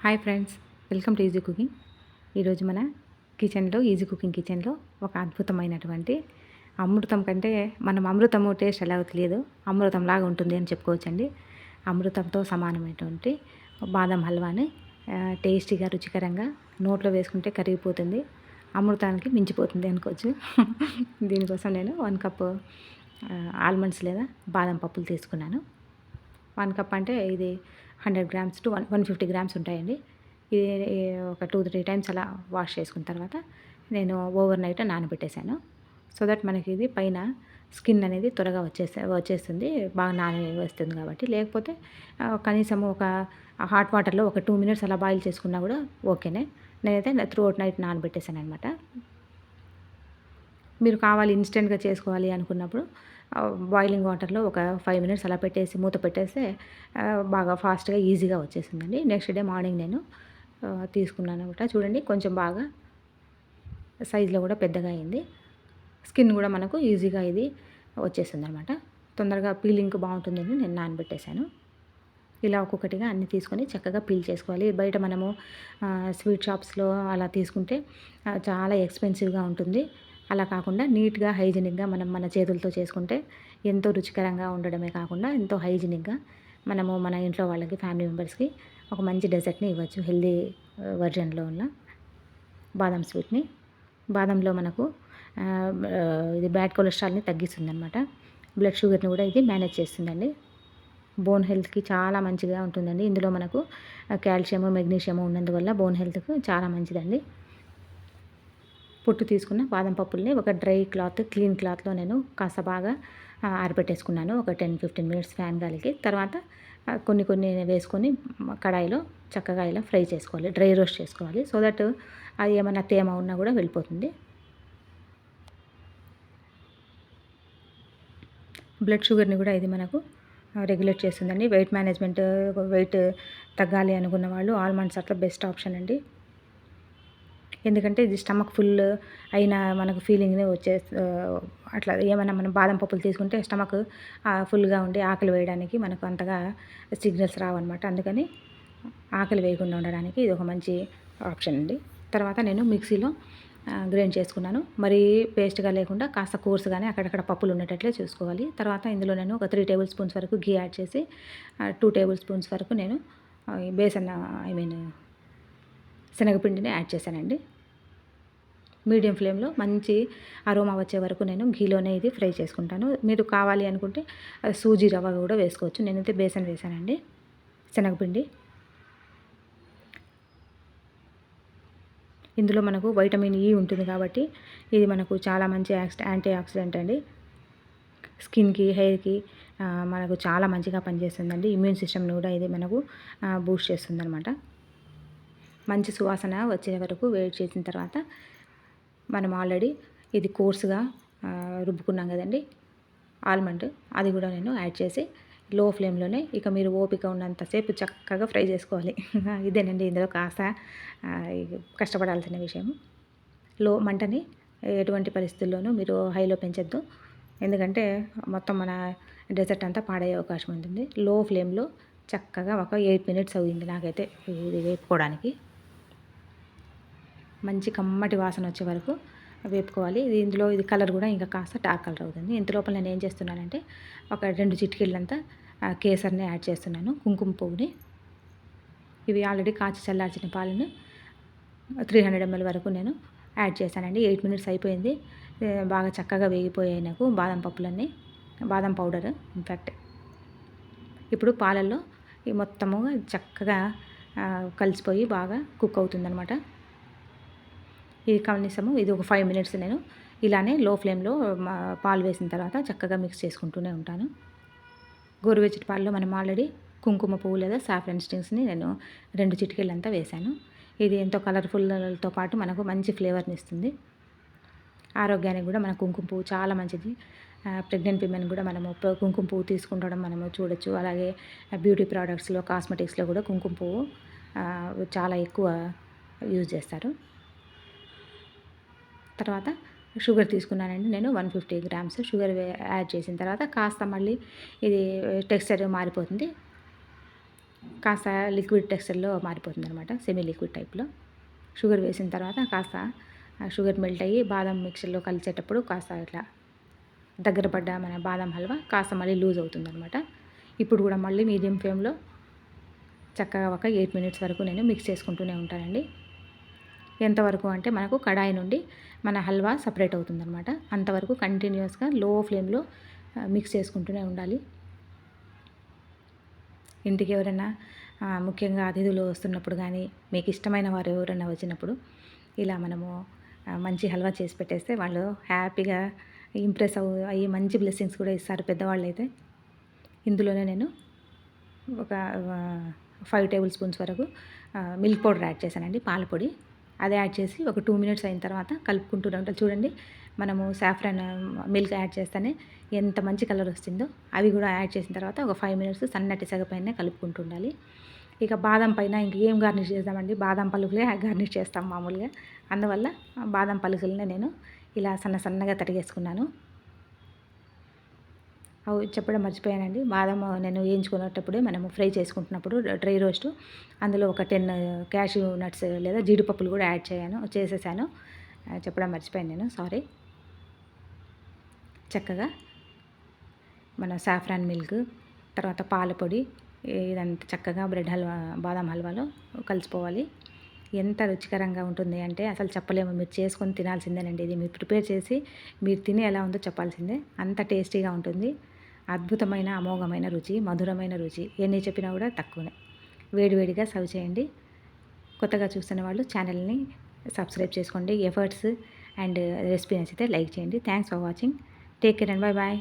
Hi friends welcome to easy cooking. ఈరోజు మన కిచెన్లో ఈజీ కుకింగ్ కిచెన్లో ఒక అద్భుతమైనటువంటి అమృతం కంటే మనం అమృతము టేస్ట్ ఎలా తెలియదు. అమృతం లాగా ఉంటుంది అని చెప్పుకోవచ్చండి. అమృతంతో సమానమైనటువంటి బాదం హల్వాని టేస్టీగా రుచికరంగా నోట్లో వేసుకుంటే కరిగిపోతుంది. అమృతానికి మించిపోతుంది అనుకోవచ్చు. దీనికోసం నేను వన్ కప్ ఆల్మండ్స్ లేదా బాదం పప్పులు తీసుకున్నాను. వన్ కప్ అంటే ఇది hundred grams to one one fifty grams ఉంటాయండి. ఇది ఒక టూ త్రీ టైమ్స్ అలా వాష్ చేసుకున్న తర్వాత నేను ఓవర్ నైట్ నానబెట్టేశాను. సో దట్ మనకి ఇది పైన స్కిన్ అనేది త్వరగా వచ్చేస్తే వచ్చేస్తుంది. బాగా నాన వస్తుంది కాబట్టి. లేకపోతే కనీసం ఒక హాట్ వాటర్లో ఒక టూ మినిట్స్ అలా బాయిల్ చేసుకున్నా కూడా ఓకేనే. నేనైతే త్రూ అవుట్ నైట్ నానబెట్టేశాను అనమాట మీరు కావాలి ఇన్స్టెంట్గా చేసుకోవాలి అనుకున్నప్పుడు బాయిలింగ్ వాటర్లో ఒక ఫైవ్ మినిట్స్ అలా పెట్టేసి మూత పెట్టేస్తే బాగా ఫాస్ట్గా ఈజీగా వచ్చేసిందండి. నెక్స్ట్ డే మార్నింగ్ నేను తీసుకున్నాను అనమాట. చూడండి కొంచెం బాగా సైజులో కూడా పెద్దగా అయింది. స్కిన్ కూడా మనకు ఈజీగా ఇది వచ్చేసింది అనమాట తొందరగా పీలింగ్ బాగుంటుందని నేను నానబెట్టేశాను. ఇలా ఒక్కొక్కటిగా అన్ని తీసుకొని చక్కగా పీల్ చేసుకోవాలి. బయట మనము స్వీట్ షాప్స్లో అలా తీసుకుంటే చాలా ఎక్స్పెన్సివ్గా ఉంటుంది. అలా కాకుండా నీట్గా హైజీనిక్గా మనం మన చేతులతో చేసుకుంటే ఎంతో రుచికరంగా ఉండడమే కాకుండా ఎంతో హైజీనిక్గా మనము మన ఇంట్లో వాళ్ళకి ఫ్యామిలీ మెంబర్స్కి ఒక మంచి డెజర్ట్ని ఇవ్వచ్చు. హెల్దీ వర్జన్లో ఉన్న బాదం స్వీట్ని. బాదంలో మనకు ఇది బ్యాడ్ కొలెస్ట్రాల్ని తగ్గిస్తుంది అనమాట బ్లడ్ షుగర్ని కూడా ఇది మేనేజ్ చేస్తుందండి. బోన్ హెల్త్కి చాలా మంచిగా ఉంటుందండి. ఇందులో మనకు కాల్షియము మెగ్నీషియము ఉన్నందువల్ల బోన్ హెల్త్కి చాలా మంచిదండి. పొట్టు తీసుకున్న బాదం పప్పుల్ని ఒక డ్రై క్లాత్ క్లీన్ క్లాత్లో నేను కాస్త బాగా ఆరబెట్టేసుకున్నాను. ఒక టెన్ ఫిఫ్టీన్ మినిట్స్ ఫ్యాన్ గాలికి. తర్వాత కొన్ని కొన్ని వేసుకొని కడాయిలో చక్కగా ఇలా ఫ్రై చేసుకోవాలి. డ్రై రోస్ట్ చేసుకోవాలి. సో దట్ అది ఏమైనా తేమ ఉన్నా కూడా వెళ్ళిపోతుంది. బ్లడ్ షుగర్ని కూడా ఇది మనకు రెగ్యులేట్ చేస్తుందండి. వెయిట్ మేనేజ్మెంట్ వెయిట్ తగ్గాలి అనుకున్న వాళ్ళు ఆల్మండ్స్ అట్లా బెస్ట్ ఆప్షన్ అండి. ఎందుకంటే ఇది స్టమక్ ఫుల్ అయిన మనకు ఫీలింగ్ని వచ్చే అట్లా ఏమైనా మనం బాదం పప్పులు తీసుకుంటే స్టమక్ ఫుల్గా ఉండి ఆకలి వేయడానికి మనకు అంతగా సిగ్నల్స్ రావన్నమాట. అందుకని ఆకలి వేయకుండా ఉండడానికి ఇది ఒక మంచి ఆప్షన్ అండి. తర్వాత నేను మిక్సీలో గ్రైండ్ చేసుకున్నాను. మరీ పేస్ట్గా లేకుండా కాస్త కోర్సుగానే అక్కడక్కడ పప్పులు ఉండేటట్లే చూసుకోవాలి. తర్వాత ఇందులో నేను ఒక త్రీ టేబుల్ స్పూన్స్ వరకు గీ యాడ్ చేసి టూ టేబుల్ స్పూన్స్ వరకు నేను బేసన్ ఐ మీన్ శనగపిండిని యాడ్ చేశానండి. మీడియం ఫ్లేమ్లో మంచి అరోమా వచ్చే వరకు నేను ఘీలోనే ఇది ఫ్రై చేసుకుంటాను. మీరు కావాలి అనుకుంటే సూజీ రవ్వ కూడా వేసుకోవచ్చు. నేనైతే బేసన్ వేసానండి. శనగపిండి. ఇందులో మనకు వైటమిన్ ఈ ఉంటుంది కాబట్టి ఇది మనకు చాలా మంచి యాక్సి యాంటీ ఆక్సిడెంట్ అండి. స్కిన్కి హెయిర్కి మనకు చాలా మంచిగా పనిచేస్తుందండి. ఇమ్యూన్ సిస్టమ్ని కూడా ఇది మనకు బూస్ట్ చేస్తుంది అనమాట మంచి సువాసన వచ్చే వరకు వెయిట్ చేసిన తర్వాత మనం ఆల్రెడీ ఇది కోర్సుగా రుబ్బుకున్నాం కదండి. ఆల్మండ్ అది కూడా నేను యాడ్ చేసి లో ఫ్లేమ్లోనే ఇక మీరు ఓపిక ఉన్నంతసేపు చక్కగా ఫ్రై చేసుకోవాలి. ఇదేనండి ఇందులో కాస్త కష్టపడాల్సిన విషయం. లో మంటని ఎటువంటి పరిస్థితుల్లోనూ మీరు హైలో పెంచొద్దు. ఎందుకంటే మొత్తం మన డెజర్ట్ అంతా పాడయ్యే అవకాశం ఉంటుంది. లో ఫ్లేమ్లో చక్కగా ఒక ఎయిట్ మినిట్స్ అవుతుంది నాకైతే ఇది వేపుకోవడానికి. మంచి కమ్మటి వాసన వచ్చే వరకు వేపుకోవాలి. ఇది ఇందులో ఇది కలర్ కూడా ఇంకా కాస్త డార్క్ కలర్ అవుతుంది. ఇంత లోపల నేను ఏం చేస్తున్నానంటే ఒక రెండు చిటికీళ్ళంతా కేసర్ని యాడ్ చేస్తున్నాను కుంకుమ పువ్వుని. ఇవి ఆల్రెడీ కాచి చల్లార్చిన పాలను త్రీ హండ్రెడ్ ఎంఎల్ వరకు నేను యాడ్ చేశానండి. ఎయిట్ మినిట్స్ అయిపోయింది. బాగా చక్కగా వేగిపోయాయి నాకు బాదం పప్పులన్నీ. బాదం పౌడర్ ఇన్ఫ్యాక్ట్ ఇప్పుడు పాలల్లో ఈ మొత్తము చక్కగా కలిసిపోయి బాగా కుక్ అవుతుందనమాట ఇది కనీసము ఇది ఒక ఫైవ్ మినిట్స్ నేను ఇలానే లో ఫ్లేమ్లో పాలు వేసిన తర్వాత చక్కగా మిక్స్ చేసుకుంటూనే ఉంటాను. గోరువెచ్చటి పాలలో మనం ఆల్రెడీ కుంకుమ పువ్వు లేదా సాఫ్రన్ స్టింగ్స్ని నేను రెండు చిటికెళ్ళంతా వేశాను. ఇది ఎంతో కలర్ఫుల్తో పాటు మనకు మంచి ఫ్లేవర్ని ఇస్తుంది. ఆరోగ్యానికి కూడా మన కుంకుమ పువ్వు చాలా మంచిది. ప్రెగ్నెంట్ విమెన్ కూడా మనము కుంకుమ పువ్వు తీసుకుంటడం మనము చూడొచ్చు. అలాగే బ్యూటీ ప్రోడక్ట్స్లో కాస్మెటిక్స్లో కూడా కుంకుమ పువ్వు చాలా ఎక్కువ యూజ్ చేస్తారు. తర్వాత షుగర్ తీసుకున్నానండి నేను one fifty grams sugar add చేసిన తర్వాత కాస్త మళ్ళీ ఇది టెక్స్చర్ మారిపోతుంది. కాస్త లిక్విడ్ టెక్స్చర్లో మారిపోతుంది అనమాట సెమీ లిక్విడ్ టైప్లో. షుగర్ వేసిన తర్వాత కాస్త షుగర్ మెల్ట్ అయ్యి బాదం మిక్చర్లో కలిసేటప్పుడు కాస్త ఇట్లా దగ్గర పడ్డ మన బాదం హల్వా కాస్త మళ్ళీ లూజ్ అవుతుంది అనమాట ఇప్పుడు కూడా మళ్ళీ మీడియం ఫ్లేమ్లో చక్కగా ఒక ఎయిట్ మినిట్స్ వరకు నేను మిక్స్ చేసుకుంటూనే ఉంటానండి. ఎంతవరకు అంటే మనకు కడాయి నుండి మన హల్వా సపరేట్ అవుతుందన్నమాట. అంతవరకు కంటిన్యూస్గా లో ఫ్లేమ్లో మిక్స్ చేసుకుంటూనే ఉండాలి. ఇంటికి ఎవరైనా ముఖ్యంగా అతిథులు వస్తున్నప్పుడు కానీ మీకు ఇష్టమైన వారు ఎవరైనా వచ్చినప్పుడు ఇలా మనము మంచి హల్వా చేసి పెట్టేస్తే వాళ్ళు హ్యాపీగా ఇంప్రెస్ అవు అయ్యి మంచి బ్లెస్సింగ్స్ కూడా ఇస్తారు పెద్దవాళ్ళు అయితే ఇందులోనే నేను ఒక ఫైవ్ టేబుల్ స్పూన్స్ వరకు మిల్క్ పౌడర్ యాడ్ చేశానండి పాల పొడి అది యాడ్ చేసి ఒక టూ మినిట్స్ అయిన తర్వాత కలుపుకుంటూనే ఉంటాం చూడండి మనము సాఫ్రాన్ మిల్క్ యాడ్ చేస్తేనే ఎంత మంచి కలర్ వస్తుందో అవి కూడా యాడ్ చేసిన తర్వాత ఒక ఫైవ్ మినిట్స్ సన్నటి సగపైన కలుపుకుంటూ ఉండాలి ఇక బాదం పైన ఇంక ఏం గార్నిష్ చేద్దామండి? బాదం పలుకులే గార్నిష్ చేస్తాం మామూలుగా. అందువల్ల బాదం పలుకులనే నేను ఇలా సన్న సన్నగా తరిగేసుకున్నాను. చెప్పడం మర్చిపోయానండి. బాదం నేను వేయించుకునేటప్పుడే మనము ఫ్రై చేసుకుంటున్నప్పుడు డ్రై రోస్ట్ అందులో ఒక టెన్ క్యాషు నట్స్ లేదా జీడిపప్పులు కూడా యాడ్ చేయను చేసేసాను. చెప్పడం మర్చిపోయాను నేను సారీ. చక్కగా మన సాఫ్రాన్ మిల్క్ తర్వాత పాల పొడి ఇదంతా చక్కగా బ్రెడ్ హల్వా బాదం హల్వాలో కలిసిపోవాలి. ఎంత రుచికరంగా ఉంటుంది అంటే అసలు చెప్పలేము మీరు చేసుకొని తినాల్సిందేనండి. ఇది మీరు ప్రిపేర్ చేసి మీరు తిని ఎలా ఉందో చెప్పాల్సిందే. అంత టేస్టీగా ఉంటుంది. అద్భుతమైన అమోఘమైన రుచి మధురమైన రుచి. ఎన్ని చెప్పినా కూడా తక్కువనే. వేడివేడిగా సర్వ్ చేయండి. కొత్తగా చూస్తున్న వాళ్ళు ఛానల్ని సబ్స్క్రైబ్ చేసుకోండి. ఎఫర్ట్స్ అండ్ రెసిపీ నచ్చితే లైక్ చేయండి. Thanks for watching. Take care and bye bye